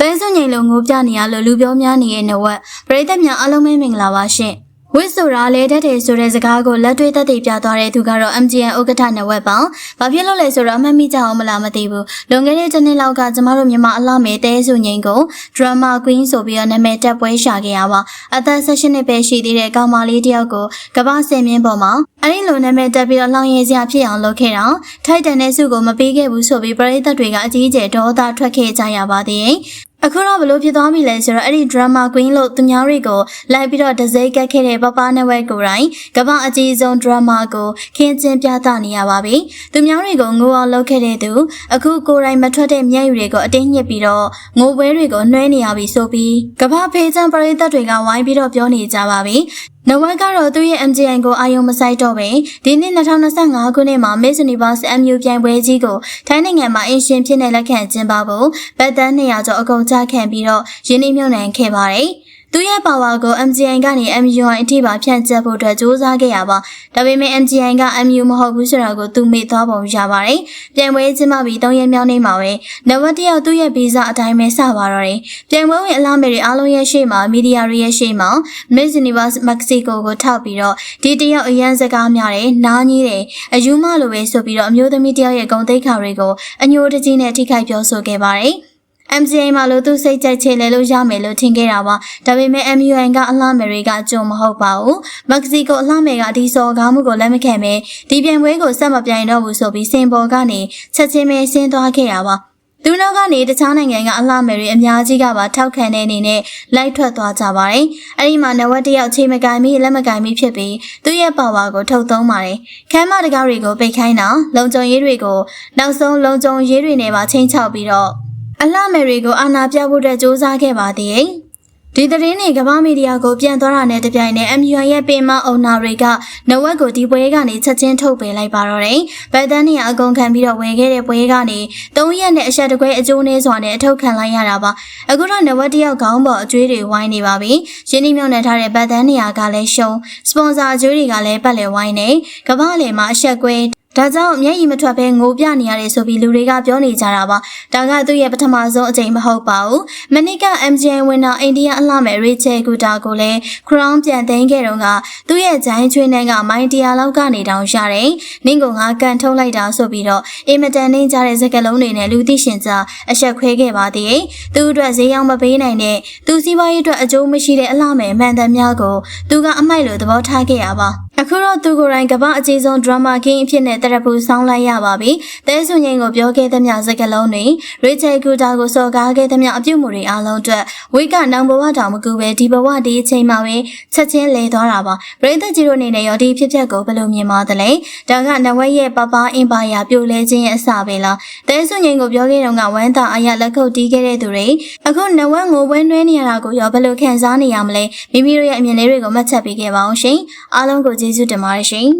တဲစွန်ငိန်လိုငိုပြနေရလို့လူပြောများနေတဲ့နဝက်ပရိသတ်များအားလုံးပဲမင်္ဂလာပါရှင်ဝစ်ဆိုတာလေတတ်တယ်ဆိုတဲ့စကားကိုလက်တွေ့သက်သေပြသွားတဲ့သူကတော့ MGN ဥက္ကဋ္ဌနဝက်ပေါ့။ဘာဖြစ်လို့လဲဆိုတော့အမှတ်မိကြအောင်မလားမသိဘူး။လွန်ခဲ့တဲ့တစ်နှစ်လောက်ကကျမတို့မြန်မာအလှမဲ့တဲဆုငိန်ကို drama queen ဆိုပြီးတော့နာမည်တက်ပွဲရှာခဲ့ရပါ။အသက်16နှစ်ပဲရှိသေးတဲ့ကောင်မလေးတစ်ယောက်ကိုကမ္ဘာစင်မြင့်ပေါ်မှာအဲ့ဒီလိုနာမည်တက်ပြီးတော့လောင်ရဲစရာဖြစ်အောင်လုပ်ခဲ့တာ။ထိုက်တန်တဲ့ဆုကိုမပေးခဲ့ဘူးဆိုပြီးပရိသတ်တွေကအကြီးအကျယ်ဒေါသထွက်ခဲ့ကြရပါသေးတယ်။ အခုတော့ဘလို့ဖြစ်သွားပြီလဲဆိုတော့အဲ့ဒီ drama queen လို့သူများတွေကိုလိုက်ပြီးတော့ဒဇိတ်ကတ်ခဲ့တဲ့ပပနဲ့ဝဲကိုယ်တိုင်ကမ္ဘာအကြီးဆုံး drama ကိုခင်းကျင်းပြသနေရပါပြီ။သူများတွေကိုငိုအောင်လုပ်ခဲ့တဲ့သူအခုကိုယ်တိုင်မထွက်တဲ့မျက်ရည်တွေကိုအတင်းညစ်ပြီးတော့ငိုပွဲတွေကိုနှွှဲနေရပြီဆိုပြီးကမ္ဘာဖေးချမ်းပရိသတ်တွေကဝိုင်းပြီးတော့ပြောနေကြပါပြီ။နဝက်ကတော့သူ့ရဲ့ MGN ကိုအာယုံမဆိုင်တော့ပဲဒီနှစ်2025ခုနှစ်မှာ Miss Universe MU ပြိုင်ပွဲကြီးကိုထိုင်းနိုင်ငံမှာအင်ရှင်ဖြစ်နေလက်ခံကျင်းပဖို့ဗတ်တန်း200ကျော်အကုန်ချခံပြီးတော့ရင်းနှီးမြှုပ်နှံခဲ့ပါတယ်။ သူ့ရဲ့ပါဝါကို MGN ကနေ MUI အထိပါဖြန့်ကျက်ဖို့အတွက်စူးစမ်းခဲ့ရပါဒါပေမဲ့ MGN က MU မဟုတ်ဘူးဆိုတာကိုသူမေ့သွားပုံရပါတယ်။ပြိုင်ပွဲကျင်းပပြီး၃ရက်မြောက်နေ့မှာပဲနဝက်တယောက်သူ့ရဲ့ဗီဇအတိုင်းပဲစပါတော့တယ်။ပြိုင်ပွဲဝင်အလားမယ်တွေအားလုံးရဲ့ရှေ့မှာမီဒီယာတွေရဲ့ရှေ့မှာ Miss Universe Mexico ကိုထောက်ပြီးတော့ဒီတယောက်အရန်စကားများတယ်နားကြီးတယ်အယူမလိုပဲဆိုပြီးတော့အမျိုးသမီးတယောက်ရဲ့ဂုဏ်သိက္ခာတွေကိုအညိုတကြီးနဲ့ထိခိုက်ပြောဆိုခဲ့ပါတယ်။ MCA မှာလို့သူစိတ်ကြိုက်ချေလဲလို့ရမယ်လို့ထင်ခဲ့တာပါဒါပေမဲ့ MUN ကအလှမယ်တွေကကြုံမဟုတ်ပါဘူးမက္ကဆီကိုအလှမယ်ကဒီစော်ကားမှုကိုလက်မခံပဲဒီပြိုင်ပွဲကိုဆက်မပြိုင်တော့ဘူးဆိုပြီးစင်ပေါ်ကနေချက်ချင်းပဲဆင်းသွားခဲ့တာပါသူနောက်ကနေတခြားနိုင်ငံကအလှမယ်တွေအများကြီးကပါထောက်ခံတဲ့အနေနဲ့လိုက်ထွက်သွားကြပါတယ်။အဲဒီမှာနဝက်တယောက်ချိန်မကင်မိလက်မကင်မိဖြစ်ပြီးသူ့ရဲ့ပါဝါကိုထုတ်သုံးပါတယ်။ခမ်းမတကားတွေကိုပိတ်ခိုင်းတာလုံခြုံရေးတွေကိုနောက်ဆုံးလုံခြုံရေးတွေနဲ့ပါချိန်ချောက်ပြီးတော့ အလှမယ်တွေကိုအာဏာပြဖို့အတွက်စ조사ခဲ့ပါသေးတယ်။ဒီသတင်းတွေကမ္ဘာမီဒီယာကိုပြန်သွားတာနဲ့တပြိုင်နက် MUI ရဲ့ပင်မအုံနာတွေကနဝက်ကိုဒီပွဲကနေချက်ချင်းထုတ်ပယ်လိုက်ပါတော့တယ်။ဗတ်တန်းနေရအကုန်ခံပြီးတော့ဝင်ခဲ့တဲ့ပွဲကနေ၃ရက်နဲ့အဆက်တကွဲအကျိုးနည်းစွာနဲ့အထုတ်ခံလိုက်ရတာပါ။အခုတော့နဝက်တယောက်ခေါင်းပေါ်အကျွေးတွေဝိုင်းနေပါပြီ။ရင်းနှီးမြှုပ်နှံထားတဲ့ဗတ်တန်းနေရကလည်းရှုံစပွန်ဆာအကျွေးတွေကလည်းပတ်လည်ဝိုင်းနေ။ကမ္ဘာလေမှာအဆက်ကွဲ ဒါကြောင့်မျက်ရည်မထွက်ဘဲငိုပြနေရတယ်ဆိုပြီးလူတွေကပြောနေကြတာပါ။ဒါကသူ့ရဲ့ပထမဆုံးအကြိမ်မဟုတ်ပါဘူး။မနစ်က MGN ဝင်တော့အိန္ဒိယအလှမဲ့ Rachel Gutta ကိုလည်း crown ပြန်သိမ်းခဲ့တော့ကသူ့ရဲ့ဂျိုင်းချွေးနှန်းကမိုင်းတရာလောက်ကနေတောင်ရတယ်။နင်းကငါကန်ထုတ်လိုက်တာဆိုပြီးတော့အင်မတန်နှင်းကြတဲ့စကလုံးတွေနဲ့လူသိရှင်ကြားအဆက်ခွဲခဲ့ပါသေးတယ်။သူ့အတွက်ဈေးရောက်မပေးနိုင်တဲ့သူစီးပွားရေးအတွက်အကျိုးမရှိတဲ့အလှမဲ့မှန်တယ်များကိုသူကအမိုက်လိုသဘောထားခဲ့ရပါ။ အခုတော့သူကိုယ်တိုင်ကမ္ဘာအကြီးဆုံး drama king အဖြစ်နဲ့တရပူဆောင်းလိုက်ရပါပြီ။တဲဆွန်ငိန်ကိုပြောခဲ့သမျှစကားလုံးတွေ Rachel Guta ကိုစော်ကားခဲ့သမျှအပြုတ်မှုတွေအားလုံးအတွက်ဝိကနောင်ဘဝတောင်မကူပဲဒီဘဝဒီအချိန်မှာပဲချက်ချင်းလဲသွားတာပါ။ပရိသတ်ကြီးတို့အနေနဲ့ရောဒီဖြစ်ပျက်ကိုဘယ်လိုမြင်ပါသလဲ။ဒါကနဝက်ရဲ့ပပအင်ပါယာပြိုလဲခြင်းရဲ့အစပဲလား။တဲဆွန်ငိန်ကိုပြောခဲ့တော့ကဝမ်းသာအရာလက်ခုပ်တီးခဲ့တဲ့သူတွေအခုနဝက်ငိုပွဲနှွဲနေရတာကိုရောဘယ်လိုခံစားနေရမလဲ။မိမိတို့ရဲ့အမြင်လေးတွေကိုမှတ်ချက်ပေးခဲ့ပါအောင်ရှင်။အားလုံးကိုကျေးဇူးတင်ပါတယ်ရှင်။